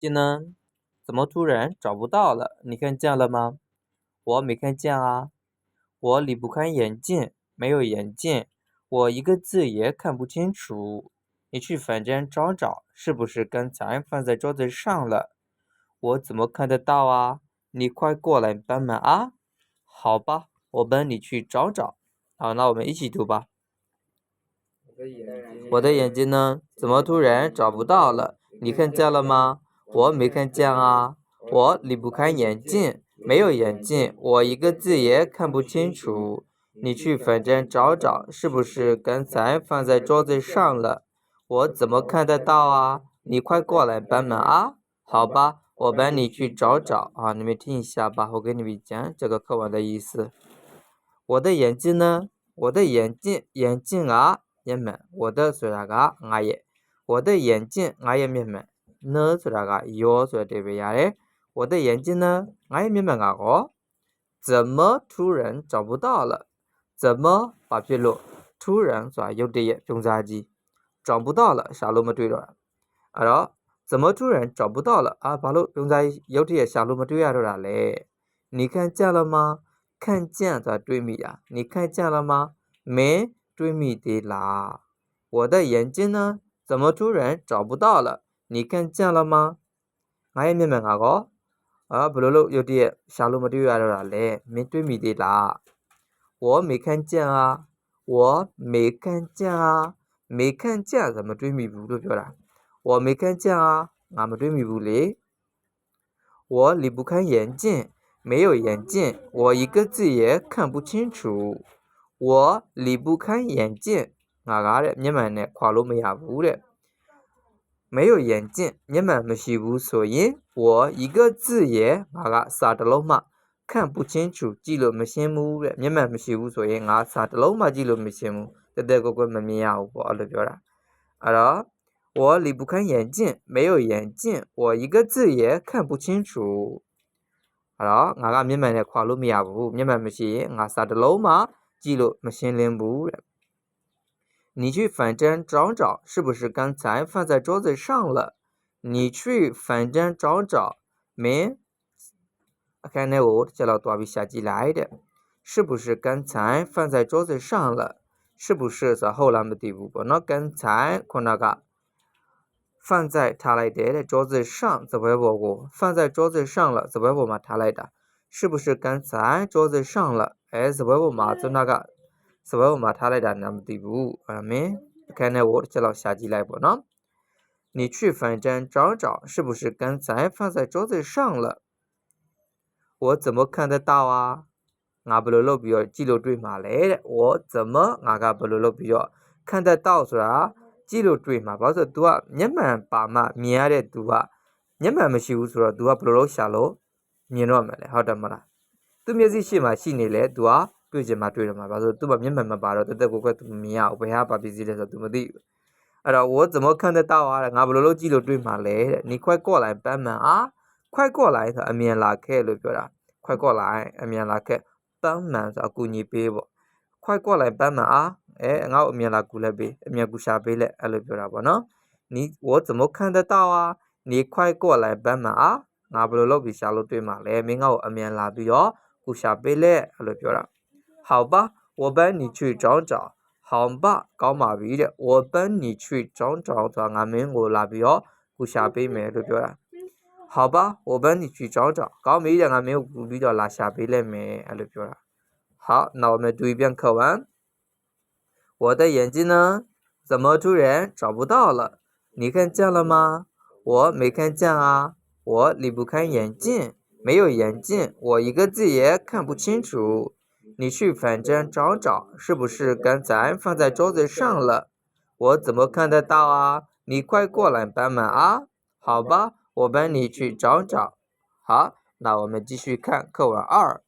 技能？怎么突然找不到了？你看见了吗？我没看见啊。我离不开眼镜，没有眼镜，我一个字也看不清楚。你去房间找找，是不是刚才放在桌子上了？我怎么看得到啊？你快过来帮忙啊！好吧，我帮你去找找。好，那我们一起读吧。我的眼睛呢？怎么突然找不到了？你看见了吗？我没看见啊。我离不开眼镜，没有眼镜，我一个字也看不清楚。你去房间找找，是不是刚才放在桌子上了？我怎么看得到啊？你快过来帮忙啊！好吧，我帮你去找找啊！你们听一下吧，我给你们讲这个课文的意思。我的眼睛呢？我的眼镜，眼镜啊，面门。我的说啥个？我也，我的眼镜，我也面门。呢说啥个？要说这边呀嘞？我的眼睛呢？我也面门啊个？怎么突然找不到了？怎么把皮路突然说有点也用杂技？找不到了，下路没对了。啊咯，怎么突然找不到了啊？把路用在有的下路没对啊，着嘞。你看见了吗？看见在对面呀？你看见了吗？没对面的啦。我的眼睛呢？怎么突然找不到了？你看见了吗？我也明白啊个。啊，不路路有的下路没对啊，着嘞。没对面的啦。我没看见啊，我没看见啊。没看见怎么对面不都表达？我没看见啊，俺们对面不嘞。我离不开眼镜，没有眼镜，我一个字也看不清楚。我离不开眼镜，俺家的你们呢？跨路没下步的，没有眼镜，你们没西步，所以我一个字也俺家啥的了嘛？看不清楚，记录没羡慕的，你们没西步，所以俺啥的了嘛？记录没羡慕。这这个个没明呀，我阿拉表达，阿拉我离不开眼镜，没有眼镜，我一个字也看不清楚。阿拉俺个明白的跨路没呀不，明白没些，俺啥的老嘛，记录没心灵不了。 你去房间找找，是不是刚才放在桌子上了？你去房间找找，没？看那我这老多比下进来的，是不是刚才放在桌子上了？是不是在后来没地步过？那刚才看那个放在他来的桌子上，怎么不我？放在桌子上了，怎么不嘛？他来的？是不是刚才桌子上了？哎，怎么不嘛？就那个 怎么不嘛？他来的那么地步？啊没？看那我这老下级来不呢？你去房间找找，是不是刚才放在桌子上了？我怎么看得到啊？俺不露露比较记录对嘛来的，我怎么俺个不露露比较看得到是吧？记录对嘛，包括多啊，你们爸妈面的多啊，你们没修说多啊不露露下路，你那么嘞，好的么啦？都没这些嘛，心里嘞多啊， 对着嘛对了嘛，包括多把你们嘛把了，都在国外都面啊，不下把鼻子的时候都没得。哎呀，我怎么看得到啊？俺不露露记录对嘛来的，你快过来帮忙啊！快过来，他面拉开了，表达，快过来，面拉开。帮忙是ကူညီပေးပေါ့快过来帮忙啊哎ငါ့ကိုအမြန်လာကူလိုက်ပေးအမြန်ကူရှာပေးလိုက်အဲ့လိုပြောတာပေါ့နော်你我怎么看得到啊你快过来帮忙啊ငါဘယ်လိုလုပ်ပြီးရှာလို့တွေ့မှာလဲမင်းငါ့ကိုအမြန်လာပြီးတော့ကူရှာပေးလက်အဲ့လိုပြောတာ 好吧，我帮你去找找。好吧，搞马屁的，我帮你去找找找俺们我那边哦，我下边买的表了。好吧，我帮你去找找，搞没的没有我比的拿下边来买俺的表了。好，那我们读一遍课文。我的眼睛呢？怎么突然找不到了？你看见了吗？我没看见啊，我离不开眼镜，没有眼镜，我一个字也看不清楚。你去房间找找，是不是刚才放在桌子上了？我怎么看得到啊？你快过来帮忙啊！好吧。我帮你去找找。好，那我们继续看课文二。